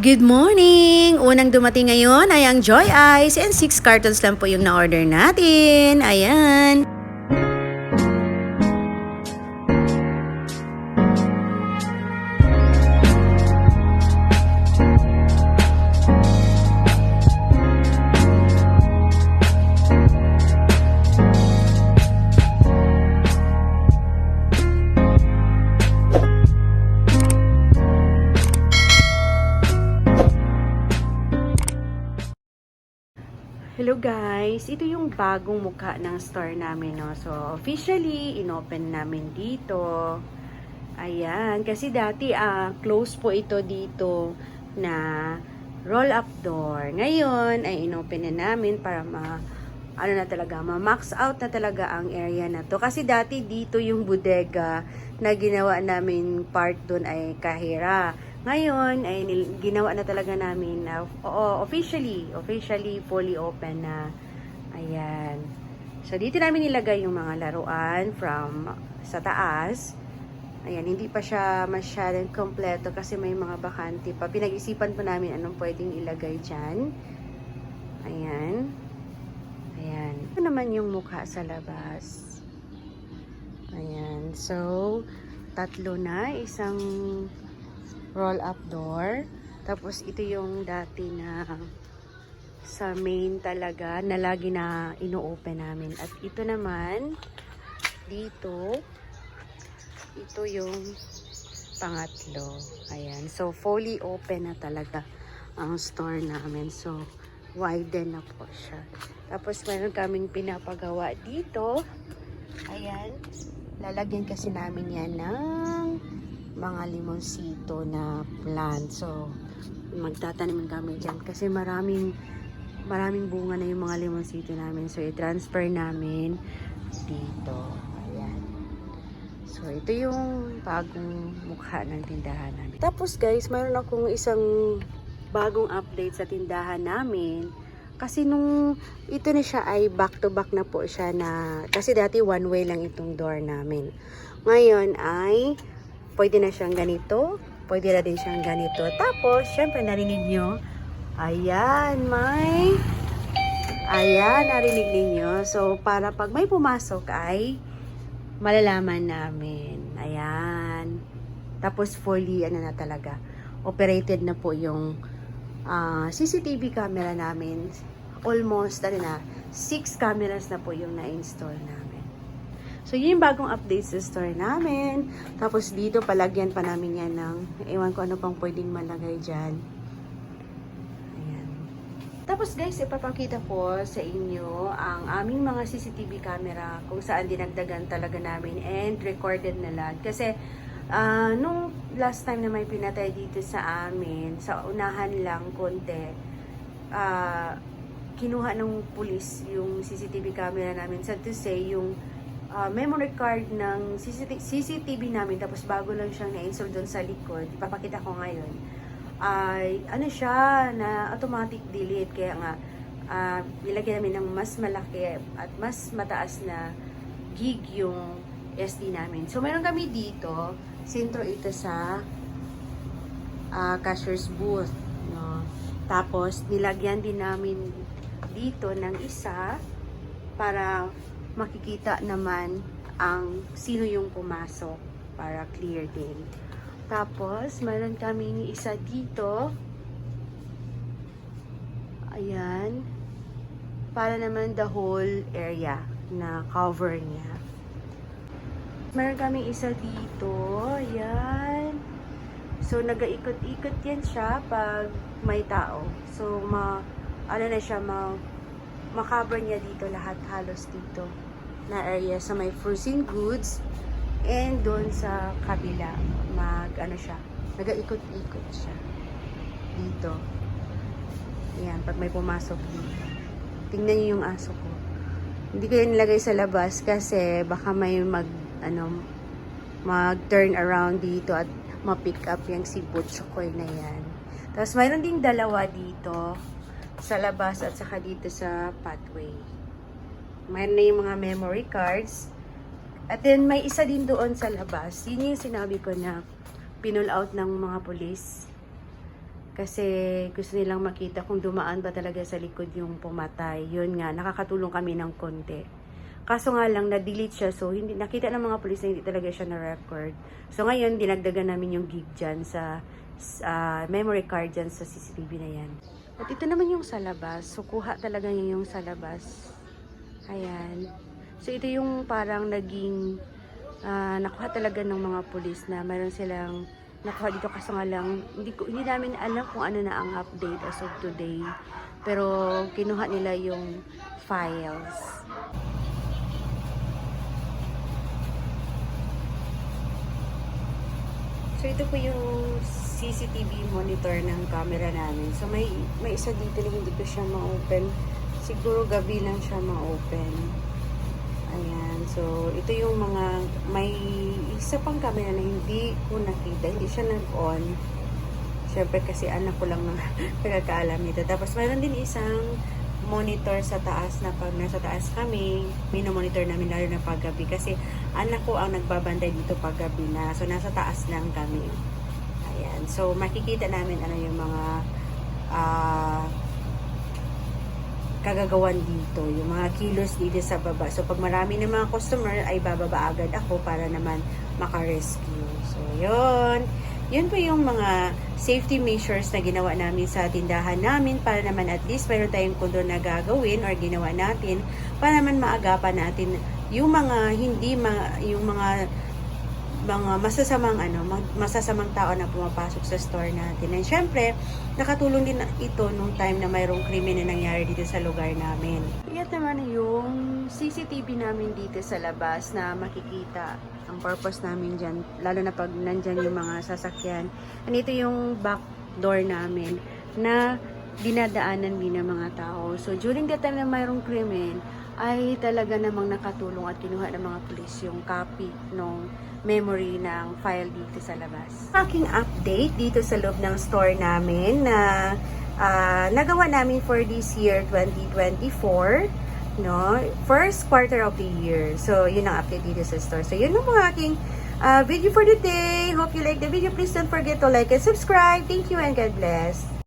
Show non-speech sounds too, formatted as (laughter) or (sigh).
Good morning! Unang dumating ngayon ay ang Joy Eyes and 6 cartons lang po yung na-order natin. Ayan. Hello guys! Ito yung bagong mukha ng store namin. No? So, officially, inopen namin dito. Ayan. Kasi dati, ah, close po ito dito na roll-up door. Ngayon, ay inopen na namin para ma ano na talaga, ma-max out na talaga ang area na to. Kasi dati dito yung bodega na ginawa namin part doon ay kahira. Ngayon, ay ginawa na talaga namin na, oo, officially, officially fully open na. Ayan. So, dito namin nilagay yung mga laruan from sa taas. Ayan, hindi pa siya masyadong kompleto kasi may mga bakante pa. Pinag-isipan po namin anong pwedeng ilagay dyan. Ayan. Ayan. Ito naman yung mukha sa labas. Ayan. So, tatlo na. Isang roll-up door. Tapos, ito yung dati na sa main talaga na lagi na ino-open namin. At ito naman, dito, ito yung pangatlo. Ayan. So, fully open na talaga ang store namin. So, widen na po siya. Tapos, meron kaming pinapagawa dito. Ayan. Lalagyan kasi namin yan ng mga limonsito na plant. So, magtatanim kami dyan kasi maraming maraming bunga na yung mga limonsito namin. So, i-transfer namin dito. Ayan. So, ito yung bagong mukha ng tindahan namin. Tapos guys, mayroon akong isang bagong update sa tindahan namin. Kasi nung ito na siya ay back to back na po siya na kasi dati one way lang itong door namin. Ngayon ay pwede na siyang ganito, pwede na din siyang ganito. Tapos, syempre narinig nyo, ayan, may ayan, narinig ninyo. So, para pag may pumasok ay malalaman namin. Ayan. Tapos fully, ano na talaga, operated na po yung ah, CCTV camera namin. Almost, ano na, 6 cameras na po yung na-install namin. So, yun yung bagong update sa store namin. Tapos, dito, palagyan pa namin yan ng, ewan ko ano pang pwedeng malagay dyan. Ayan. Tapos guys, ipapakita ko sa inyo ang aming mga CCTV camera kung saan dinagdagan talaga namin and recorded na lahat. Kasi ah, nung last time na may pinatay dito sa amin, sa unahan lang konti, ah, kinuha ng pulis yung CCTV camera namin. Sad to say, yung ah, memory card ng CCTV, namin, tapos bago lang siyang na-install doon sa likod, ipapakita ko ngayon ay ano siya na automatic delete kaya nga uh, nilagyan namin ng mas malaki at mas mataas na gig yung SD namin. So meron kami dito, sentro ito sa ah, cashier's booth, no. Tapos nilagyan din namin dito ng isa para makikita naman ang sino yung pumasok para clear din. Tapos, meron kaming isa dito. Ayan. Para naman the whole area na cover niya. Meron kaming isa dito. Ayan. So, nagaikot-ikot yan siya pag may tao. So, ma, ano na siya, ma, makover niya dito lahat halos dito na area sa may frozen goods and doon sa kabila mag ano siya nagaikot-ikot siya dito. Yan pag may pumasok dito. Tingnan niyo yung aso ko. Hindi ko nilagay sa labas kasi baka may mag ano mag turn around dito at ma-pick up yung si Butchokoy na yan. Tapos mayroon ding dalawa dito sa labas at saka dito sa pathway mayroon na yung mga memory cards at then, may isa din doon sa labas. Yun yung sinabi ko na pinull out ng mga polis. Kasi gusto nilang makita kung dumaan ba talaga sa likod yung pumatay. Yun nga, nakakatulong kami ng konti. Kaso nga lang, na-delete siya. So, hindi, nakita ng mga pulis na hindi talaga siya na-record. So, ngayon, dinagdagan namin yung gig dyan sa, sa memory card dyan sa CCTV na yan. At ito naman yung sa labas. So, kuha talaga niya yung sa labas. Ayan. So, ito yung parang naging ah, nakuha talaga ng mga pulis na meron silang nakuha dito kaso nga lang hindi, ko, hindi namin alam kung ano na ang update as of today pero kinuha nila yung files so ito po yung CCTV monitor ng camera namin so may may isa dito na hindi ko siya ma-open siguro gabi lang siya ma-open Ayan. So, ito yung mga, may isa pang camera na hindi ko nakita. Hindi siya nag-on. Siyempre kasi anak ko lang (laughs) nagkakaalam nito. Tapos, mayroon din isang monitor sa taas na pag nasa taas kami, minomonitor namin lalo na paggabi. Kasi anak ko ang nagbabantay dito paggabi na. So, nasa taas lang kami. Ayan. So, makikita namin ano yung mga ah kagagawan dito, yung mga kilos dito sa baba. So, pag marami ng mga customer, ay bababa agad ako para naman makarescue. So, yun. Yun po yung mga safety measures na ginawa namin sa tindahan namin para naman at least mayroon tayong kundo na gagawin or ginawa natin para naman maagapan natin yung mga hindi ma, yung mga mga masasamang ano, masasamang tao na pumapasok sa store natin. And syempre, nakatulong din ito nung time na mayroong krimen na nangyari dito sa lugar namin. Iyat naman yung CCTV namin dito sa labas na makikita ang purpose namin dyan, lalo na pag nandyan yung mga sasakyan. And ito yung back door namin na dinadaanan din ng mga tao. So, during the time na mayroong krimen, ay talaga namang nakatulong at kinuha ng mga pulis yung copy ng memory ng file dito sa labas. Aking update dito sa loob ng store namin na ah, nagawa namin for this year 2024 no? First quarter of the year. So yun ang update dito sa store. So yun ang mga aking ah, video for the day. Hope you like the video. Please don't forget to like and subscribe. Thank you and God bless